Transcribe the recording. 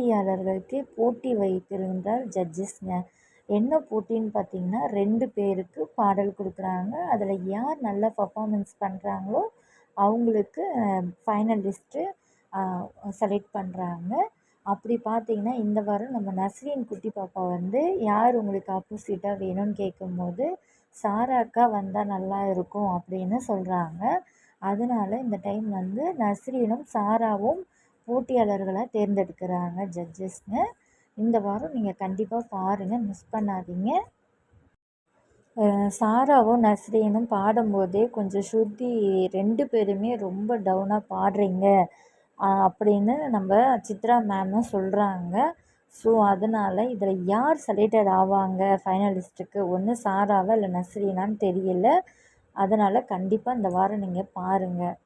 போட்டியாளர்களுக்கு போட்டி வைத்திருந்தார் ஜட்ஜஸ்ங்க என்ன போட்டின்னு பார்த்தீங்கன்னா ரெண்டு பேருக்கு பாடல் கொடுக்குறாங்க. அதில் யார் நல்லா பர்ஃபாமன்ஸ் பண்ணுறாங்களோ அவங்களுக்கு ஃபைனலிஸ்ட்டு செலக்ட் பண்ணுறாங்க அப்படி பார்த்தீங்கன்னா இந்த வாரம் நம்ம நஸ்ரீன் குட்டி பாப்பா வந்து யார் உங்களுக்கு ஆப்போசிட்டாக வேணும்னு கேட்கும்போது சாராக்கா வந்தால் நல்லா இருக்கும் அப்படின்னு சொல்கிறாங்க அதனால இந்த டைம் வந்து நஸ்ரீனும் சாராவும் போட்டியாளர்களாக தேர்ந்தெடுக்கிறாங்க ஜட்ஜஸ்ங்க இந்த வாரம் நீங்கள் கண்டிப்பாக பாருங்கள் மிஸ் பண்ணாதீங்க. சாராவும் நஸ்ரீனும் பாடும்போதே கொஞ்சம் ஸ்ருதி ரெண்டு பேருமே ரொம்ப டவுனாக பாடுறீங்க. அப்படின்னு நம்ம சித்ரா மேமும் சொல்கிறாங்க ஸோ அதனால் இதில் யார் செலக்டட் ஆவாங்க ஃபைனலிஸ்ட்டுக்கு ஒன்று சாராவா இல்லை நஸ்ரீனான்னு தெரியல. அதனால் கண்டிப்பாக இந்த வாரம் நீங்கள் பாருங்கள்